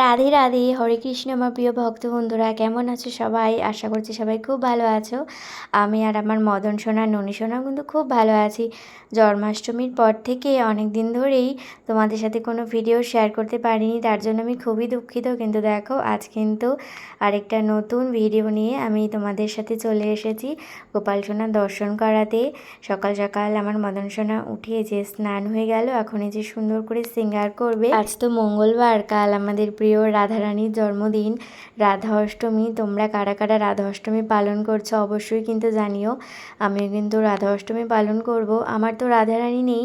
রাধে রাধে, হরে কৃষ্ণ আমার প্রিয় ভক্ত বন্ধুরা, কেমন আছো সবাই? আশা করছি সবাই খুব ভালো আছো। আমি আর আমার মদন সোনা, ননী সোনাও কিন্তু খুব ভালো আছি। জন্মাষ্টমীর পর থেকে অনেক দিন ধরেই তোমাদের সাথে কোনো ভিডিও শেয়ার করতে পারিনি, তার জন্য আমি খুবই দুঃখিত। কিন্তু দেখো, আজ কিন্তু আরেকটা নতুন ভিডিও নিয়ে আমি তোমাদের সাথে চলে এসেছি গোপাল সোনা দর্শন করাতে। সকাল সকাল আমার মদন সোনা উঠিয়ে যে স্নান হয়ে গেল, এখন এই যে সুন্দর করে সিঙ্গার করবে। আজ তো মঙ্গলবার, কাল আমাদের প্রিয় রাধারানীর জন্মদিন। রাধা অষ্টমী তোমরা কারা কারা রাধা অষ্টমী পালন করছ অবশ্যই কিন্তু জানিও। আমিও কিন্তু রাধা অষ্টমী পালন করব। আমার তো রাধারানী নেই।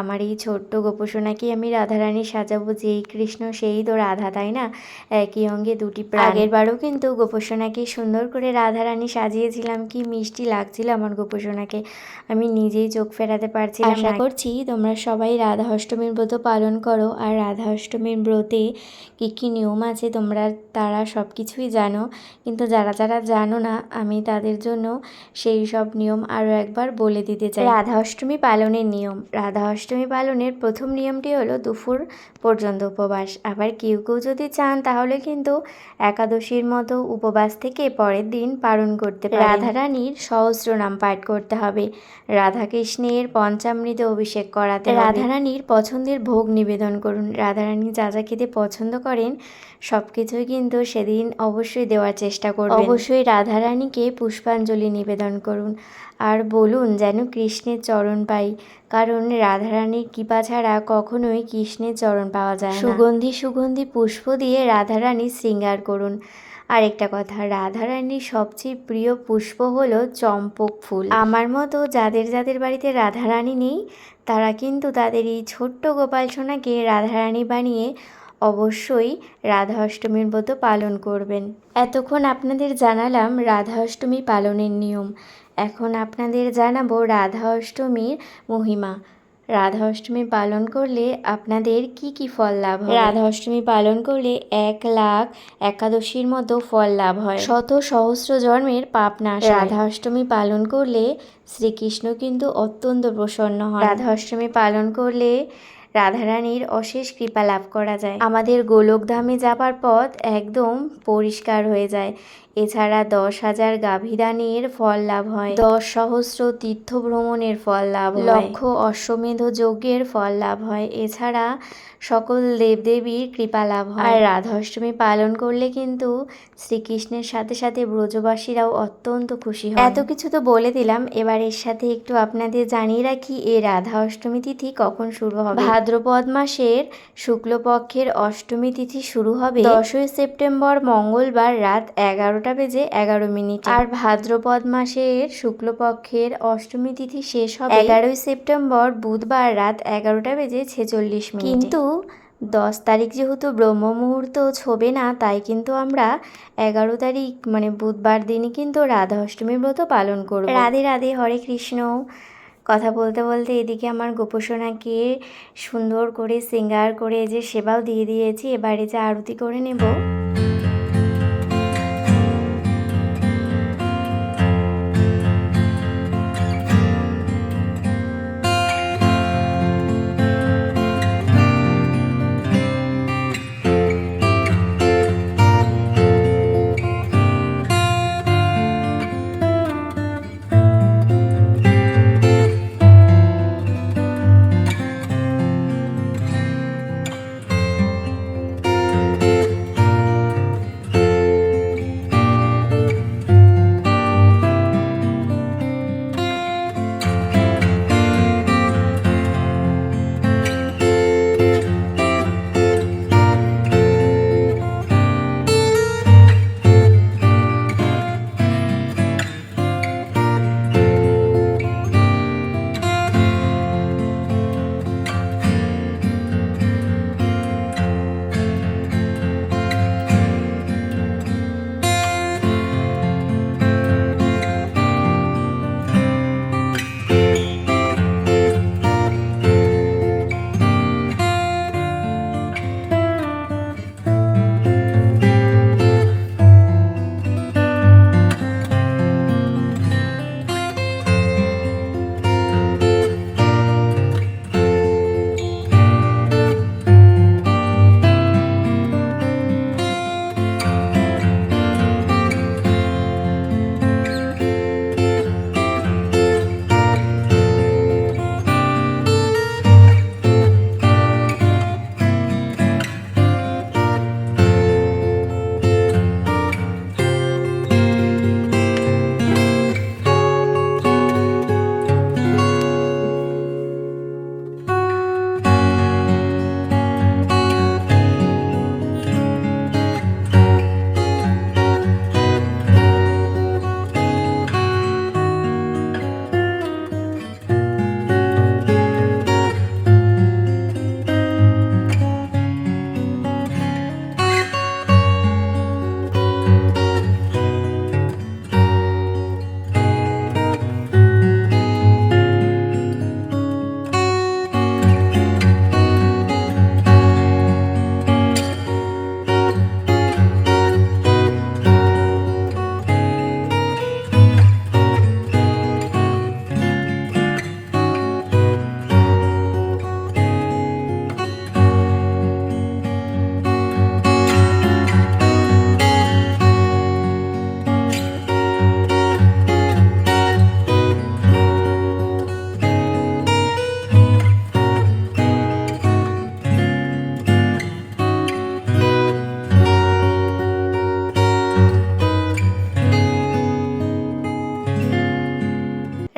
আমার এই ছোট্ট গোপোষণাকে আমি রাধারানী সাজাবো, যেই কৃষ্ণ, সেই তো রাধা, তাই না? একই অঙ্গে দুটি আগের বারও কিন্তু গোপোষণাকে সুন্দর করে রাধারানী সাজিয়েছিলাম। কি মিষ্টি লাগছিল আমার গোপোষণাকে আমি নিজেই চোখ ফেরাতে পারছি আশা করছি তোমরা সবাই রাধা অষ্টমীর ব্রত পালন করো। আর রাধা অষ্টমীর ব্রতে কী কী নিয়ম আছে তোমরা তারা সব কিছুই জানো। কিন্তু যারা যারা জানো না আমি তাদের জন্য সেই সব নিয়ম আরও একবার বলে দিতে চাই। রাধা অষ্টমী পালনের নিয়ম। রাধা অষ্টমী পালনের প্রথম নিয়মটি হলো দুপুর পর্যন্ত উপবাস। আবার কেউ কেউ যদি চান তাহলে কিন্তু একাদশীর মতো উপবাস থেকে পরের দিন পালন করতে পারে রাধারানীর সহস্র নাম পাঠ করতে হবে। রাধাকৃষ্ণের পঞ্চামৃত অভিষেক করাতে রাধা রানীর পছন্দের ভোগ নিবেদন করুন। রাধারানী যা যা খেতে পছন্দ করেন সব কিছুই কিন্তু সেদিন অবশ্যই দেওয়ার চেষ্টা করবেন। অবশ্যই রাধারানীকে পুষ্পাঞ্জলি নিবেদন করুন। আর বলুন যেন কৃষ্ণের চরণ পাই কারণ রাধারানীর কৃপা ছাড়া কখনোই কৃষ্ণের চরণ পাওয়া যায় না। সুগন্ধি সুগন্ধি পুষ্প দিয়ে রাধারানী শৃঙ্গার করুন। আরেকটা কথা রাধারানীর সবচেয়ে প্রিয় পুষ্প হলো চম্পক ফুল। আমার মতো যাদের যাদের বাড়িতে রাধারানী নেই তারা কিন্তু তাদের এই ছোট্ট গোপাল সোনাকে রাধারানী বানিয়ে অবশ্যই রাধা অষ্টমীর ব্রত পালন করবেন। এতক্ষণ আপনাদের জানালাম রাধা অষ্টমী পালনের নিয়ম। এখন আপনাদের জানাব রাধা অষ্টমীর মহিমা। রাধা অষ্টমী পালন করলে আপনাদের কি কি ফল লাভ হয়? রাধা অষ্টমী পালন করলে এক লাখ একাদশীর মতো ফল লাভ হয়। শত সহস্র জন্মের পাপ নাশ রাধা অষ্টমী পালন করলে শ্রীকৃষ্ণ কিন্তু অত্যন্ত প্রসন্ন হয়। রাধা অষ্টমী পালন করলে রাধারানীর অশেষ কৃপা লাভ করা যায়। আমাদের গোলকধামে যাবার পথ একদম পরিষ্কার হয়ে যায়। এছাড়া দশ হাজার গাভীদানের ফল লাভ হয়। দশ সহস্র তীর্থ ভ্রমণের ফল লাভ হয়। লক্ষ অশ্বমেধ যজ্ঞের ফল লাভ হয়। এছাড়া সকল দেবদেবীর কৃপা লাভ হয়। আর রাধাষ্টমী পালন করলে কিন্তু শ্রীকৃষ্ণের সাথে সাথে ব্রজবাসীরাও অত্যন্ত খুশি হয় এত কিছু তো বলে দিলাম। এবার এর সাথে একটু আপনাদের জানিয়ে রাখি এই রাধা অষ্টমী তিথি কখন শুরু হবে? ভাদ্রপদ মাসের শুক্লপক্ষের অষ্টমী তিথি শুরু হবে দশই সেপ্টেম্বর, মঙ্গলবার রাত এগারোটা বেজে এগারো মিনিট। আর ভাদ্রপদ মাসের শুক্লপক্ষের অষ্টমী তিথি শেষ হবে এগারোই সেপ্টেম্বর বুধবার রাত এগারোটা বেজে ছেচল্লিশ মিনিট। কিন্তু দশ তারিখ যেহেতু ব্রহ্ম মুহূর্ত ছবে না তাই কিন্তু আমরা এগারো তারিখ মানে বুধবার দিনই কিন্তু রাধা অষ্টমীর ব্রত পালন করব। রাধে রাধে হরে কৃষ্ণ। কথা বলতে বলতে এদিকে আমার গোপোষণাকে সুন্দর করে সিঙ্গার করে যে সেবাও দিয়ে দিয়েছি এবারে যে আরতি করে নেব।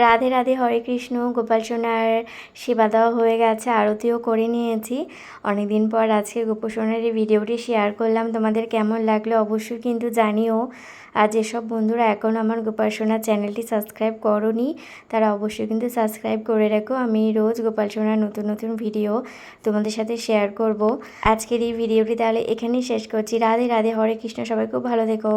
রাধে রাধে, হরে কৃষ্ণ, গোপাল সোনার সেবা দেওয়া হয়ে গেছে, আরতিও করে নিয়েছি। অনেক দিন পর আজকে গোপাল সোনার এই ভিডিওটি শেয়ার করলাম। তোমাদের কেমন লাগল অবশ্যই কিন্তু জানিও। আর যেসব বন্ধুরা এখন আমার গোপাল সোনার চ্যানেলটি সাবস্ক্রাইব করনি, তারা অবশ্যই কিন্তু সাবস্ক্রাইব করে রাখো। আমি রোজ গোপাল সোনার নতুন নতুন ভিডিও তোমাদের সাথে শেয়ার করব। আজকের এই ভিডিওটি তাহলে এখানেই শেষ করছি। রাধে রাধে, হরে কৃষ্ণ, সবাই খুব ভালো থেকো।